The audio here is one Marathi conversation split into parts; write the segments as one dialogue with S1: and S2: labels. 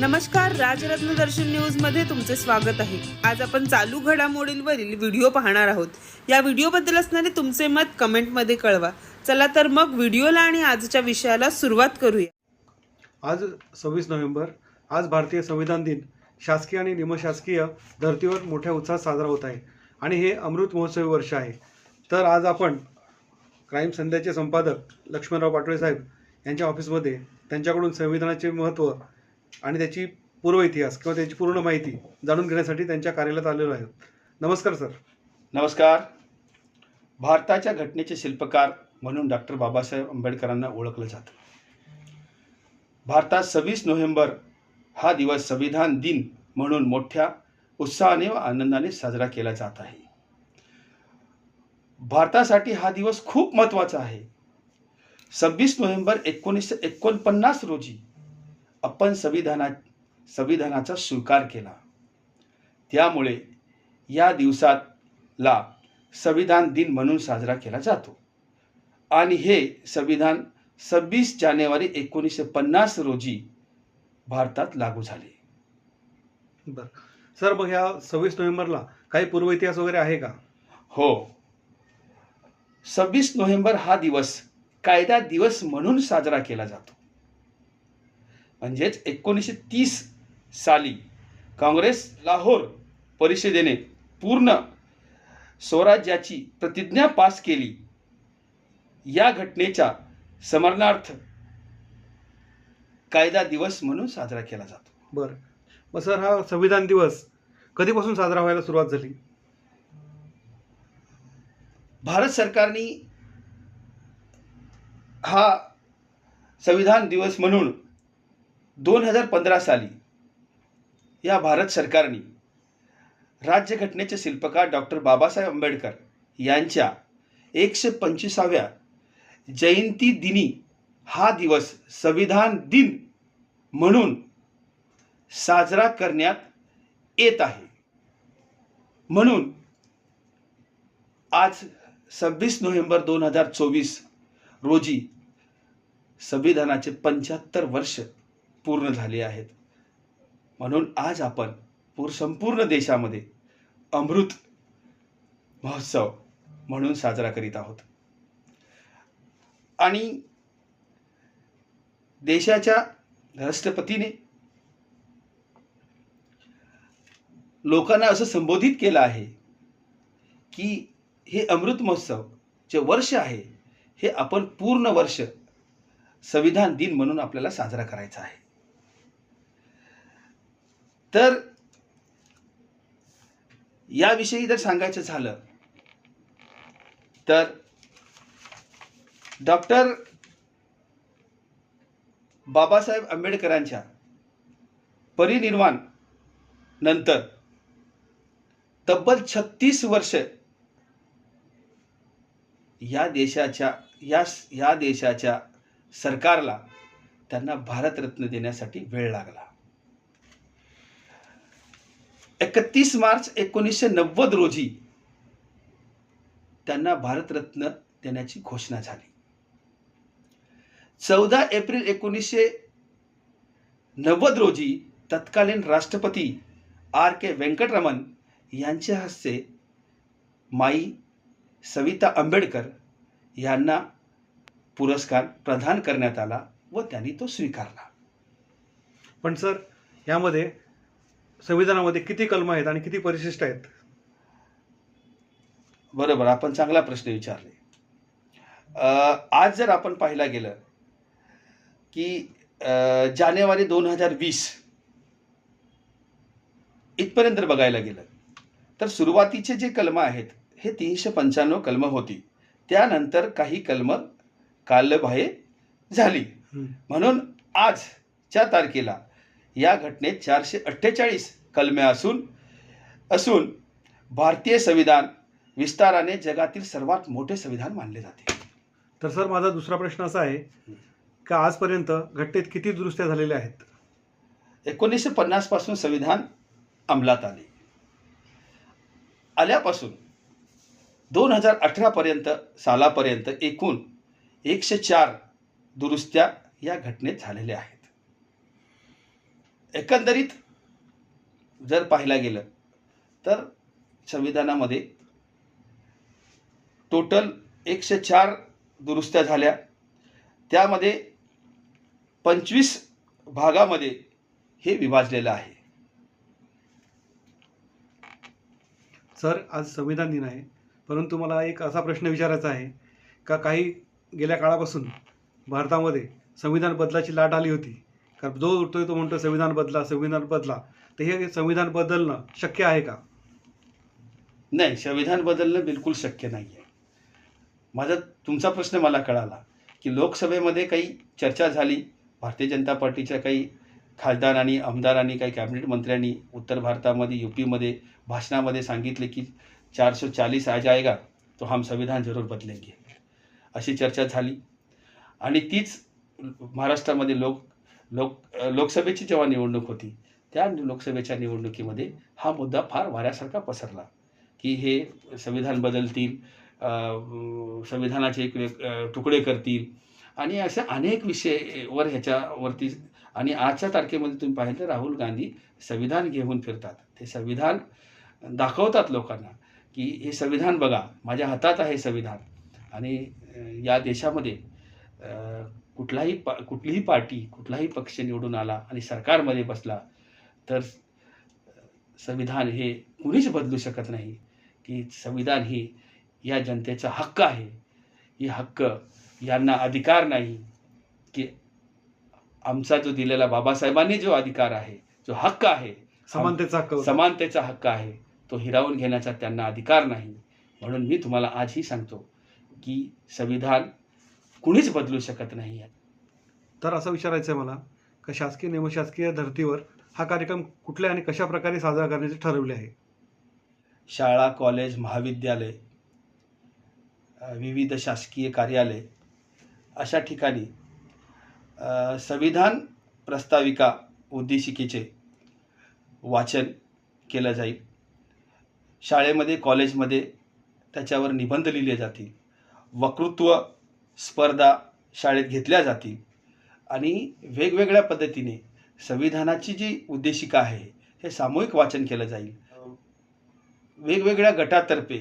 S1: नमस्कार राजरत्न दर्शन न्यूजमध्ये तुमचे स्वागत आहे. आज आपण चालू घडामोडींवरील व्हिडिओ पाहणार आहोत. या व्हिडिओबद्दल असणारे तुमचे मत कमेंटमध्ये कळवा. चला तर मग व्हिडिओला आणि आजच्या विषयाला सुरुवात करूया.
S2: आज सव्वीस नोव्हेंबर आज भारतीय संविधान दिन. शासकीय आणि निमशासकीय धर्तीवर मोठ्या उत्साहात साजरा होत आहे आणि हे अमृत महोत्सवी वर्ष आहे. तर आज आपण क्राईम संध्याचे संपादक लक्ष्मणराव पाटोळे साहेब यांच्या ऑफिसमध्ये त्यांच्याकडून संविधानाचे महत्त्व आणि त्याची पूर्व इतिहास किंवा त्याची पूर्ण माहिती जाणून घेण्यासाठी त्यांच्या कार्यालयात आलेलो आहे. नमस्कार सर.
S3: नमस्कार. भारताच्या घटनेचे शिल्पकार म्हणून डॉक्टर बाबासाहेब आंबेडकरांना ओळखलं जातं. भारतात सव्वीस नोव्हेंबर हा दिवस संविधान दिन म्हणून मोठ्या उत्साहाने व आनंदाने साजरा केला जात आहे. भारतासाठी हा दिवस खूप महत्त्वाचा आहे. सव्वीस नोव्हेंबर एकोणीसशे एकोणपन्नास रोजी आपण संविधाना संविधानाचा स्वीकार केला. त्यामुळे या दिवसाला संविधान दिन म्हणून साजरा केला जातो. आणि हे संविधान सव्वीस जानेवारी एकोणीसशे पन्नास रोजी भारतात लागू झाले.
S2: बरं. सर मग ह्या सव्वीस नोव्हेंबरला काही पूर्व इतिहास वगैरे आहे का?
S3: हो. सव्वीस नोव्हेंबर हा दिवस कायदा दिवस म्हणून साजरा केला जातो. म्हणजेच एकोणीसशे तीस साली काँग्रेस लाहोर परिषदेने पूर्ण स्वराज्याची प्रतिज्ञा पास केली. या घटनेच्या स्मरणार्थ कायदा दिवस म्हणून साजरा केला जातो.
S2: बरं. मग सर हा संविधान दिवस कधीपासून साजरा व्हायला सुरुवात झाली?
S3: भारत सरकारने हा संविधान दिवस म्हणून दोन हजार पंधरा साली या भारत सरकारने राज्यघटनेचे शिल्पकार डॉक्टर बाबासाहेब आंबेडकर यांच्या एकशे पंचवीसाव्या जयंती दिनी हा दिवस संविधान दिन म्हणून साजरा करण्यात येत आहे. म्हणून आज सव्वीस नोव्हेंबर दोन हजार चोवीस रोजी संविधानाचे पंच्याहत्तर वर्ष पूर्ण झाले आहेत. म्हणून आज आपण पूर संपूर्ण देशामध्ये अमृत महोत्सव म्हणून साजरा करीत आहोत. आणि देशाच्या राष्ट्रपतीने लोकांना असं संबोधित केलं आहे की हे अमृत महोत्सव जे वर्ष आहे हे आपण पूर्ण वर्ष संविधान दिन म्हणून आपल्याला साजरा करायचा आहे. तर याविषयी जर सांगायचं झालं तर डॉक्टर बाबासाहेब आंबेडकरांच्या परिनिर्वाण नंतर तब्बल छत्तीस वर्ष या देशाच्या या या देशाच्या सरकारला त्यांना भारतरत्न देण्यासाठी वेळ लागला. एकतीस मार्च एकोणीसशे नव्वद रोजी त्यांना भारतरत्न देण्याची घोषणा झाली. चौदा एप्रिल एकोणीसशे नव्वद रोजी तत्कालीन राष्ट्रपती आर के व्यंकटरमण यांच्या हस्ते माई सविता आंबेडकर यांना पुरस्कार प्रदान करण्यात आला व त्यांनी तो स्वीकारला.
S2: पण सर यामध्ये संविधानामध्ये किती कलम आहेत आणि किती परिशिष्ट आहेत?
S3: बरोबर आपण चांगला प्रश्न विचारले. आज जर आपण पाहायला गेलं की जानेवारी दोन हजार वीस इथपर्यंत बघायला गेलं तर सुरुवातीचे जे कलम आहेत हे तीनशे पंच्याण्णव कलम होती. त्यानंतर काही कलम कालबाह्य झाली. म्हणून आजच्या तारखेला या घटनेत चारशे अठ्ठेचाळीस कलमे असून असून भारतीय संविधान विस्ताराने जगातील सर्वात मोठे संविधान मानले जाते.
S2: तर सर माझा दुसरा प्रश्न असा आहे का आजपर्यंत घटनेत किती दुरुस्त्या झालेल्या आहेत?
S3: एकोणीसशे पन्नासपासून संविधान अंमलात आले. आल्यापासून दोन हजार अठरापर्यंत सालापर्यंत एकूण एकशे चार दुरुस्त्या या घटनेत झालेल्या आहेत. एकंदरीत जर पाहायला गेलं तर संविधानामध्ये टोटल एकशे चार दुरुस्त्या झाल्या. त्यामध्ये पंचवीस भागामध्ये हे विभाजलेलं आहे.
S2: सर आज संविधान दिन आहे. परंतु मला एक असा प्रश्न विचारायचा आहे का काही गेल्या काळापासून भारतामध्ये संविधान बदलाची लाट आली होती? कारण जो उठतोय तो म्हणतो संविधान बदला संविधान बदला. तर हे संविधान बदलणं शक्य आहे का?
S3: नाही संविधान बदलणं बिलकुल शक्य नाही आहे माझा तुमचा प्रश्न मला कळाला की लोकसभेमध्ये काही चर्चा झाली भारतीय जनता पार्टीच्या काही खासदारांनी आमदारांनी काही कॅबिनेट मंत्र्यांनी उत्तर भारतामध्ये यू पीमध्ये भाषणामध्ये सांगितले की चार सौ चालीस आ जाएगा तो हम संविधान जरूर बदलेंगे. अशी चर्चा झाली. आणि तीच महाराष्ट्रामध्ये लोक लोक लोकसभेची जेव्हा निवडणूक होती त्या लोकसभेच्या निवडणुकीमध्ये हा मुद्दा फार वाऱ्यासारखा पसरला की हे संविधान बदलतील संविधानाचे एक तुकडे करतील. आणि असे अनेक विषयवर ह्याच्यावरती आणि आजच्या तारखेमध्ये तुम्ही पाहिलं राहुल गांधी संविधान घेऊन फिरतात. ते संविधान दाखवतात लोकांना की हे संविधान बघा माझ्या हातात आहे संविधान. आणि या देशामध्ये कुठलाही पा कुठलीही पार्टी कुठलाही पक्ष निवडून आला आणि सरकारमध्ये बसला तर संविधान हे कुणीच बदलू शकत नाही की संविधान ही या जनतेचा हक्क आहे ही हक्क यांना अधिकार नाही की आमचा जो दिलेला बाबासाहेबांनी जो अधिकार आहे जो हक्क आहे
S2: समानतेचा हक्क.
S3: समानतेचा हक्क आहे तो हिरावून घेण्याचा त्यांना अधिकार नाही म्हणून मी तुम्हाला आजही सांगतो की संविधान कुणीच बदलू शकत नाही
S2: तर असं विचारायचं आहे मला का शासकीय निमशासकीय धर्तीवर हा कार्यक्रम कुठल्या आणि कशा प्रकारे साजरा करण्याचे ठरवले आहे?
S3: शाळा कॉलेज महाविद्यालय विविध शासकीय कार्यालय अशा ठिकाणी संविधान प्रस्ताविका उद्देशिकेचे वाचन केलं जाईल. शाळेमध्ये कॉलेजमध्ये त्याच्यावर निबंध लिहिले जातील. वक्तृत्व स्पर्धा शाळेत घेतल्या जातील. आणि वेगवेगळ्या पद्धतीने संविधानाची जी उद्देशिका आहे हे सामूहिक वाचन केलं जाईल. वेगवेगळ्या गटातर्फे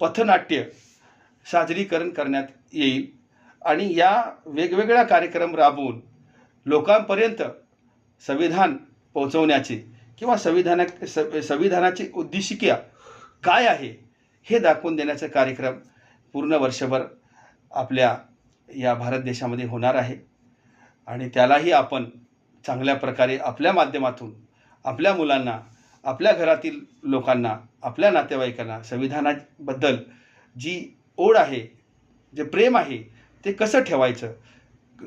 S3: पथनाट्य साजरीकरण करण्यात येईल. आणि या वेगवेगळ्या कार्यक्रम राबवून लोकांपर्यंत संविधान पोहोचवण्याचे किंवा संविधाना स- संविधानाची उद्देशिका काय आहे हे दाखवून देण्याचा कार्यक्रम पूर्ण वर्षभर आपल्या या भारत देशामध्ये होणार आहे. आणि त्यालाही आपण चांगल्या प्रकारे आपल्या माध्यमातून आपल्या मुलांना आपल्या घरातील लोकांना आपल्या नातेवाईकांना संविधानाबद्दल जी ओढ आहे जे प्रेम आहे ते कसं ठेवायचं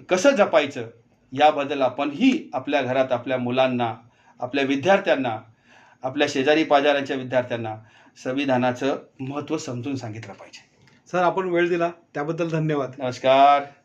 S3: कसं जपायचं याबद्दल आपणही आपल्या घरात आपल्या मुलांना आपल्या विद्यार्थ्यांना आपल्या शेजारी पाजाऱ्यांच्या विद्यार्थ्यांना संविधानाचं महत्त्व समजून सांगितलं पाहिजे.
S2: सर आपण वेळ दिला. त्याबद्दल धन्यवाद.
S3: नमस्कार.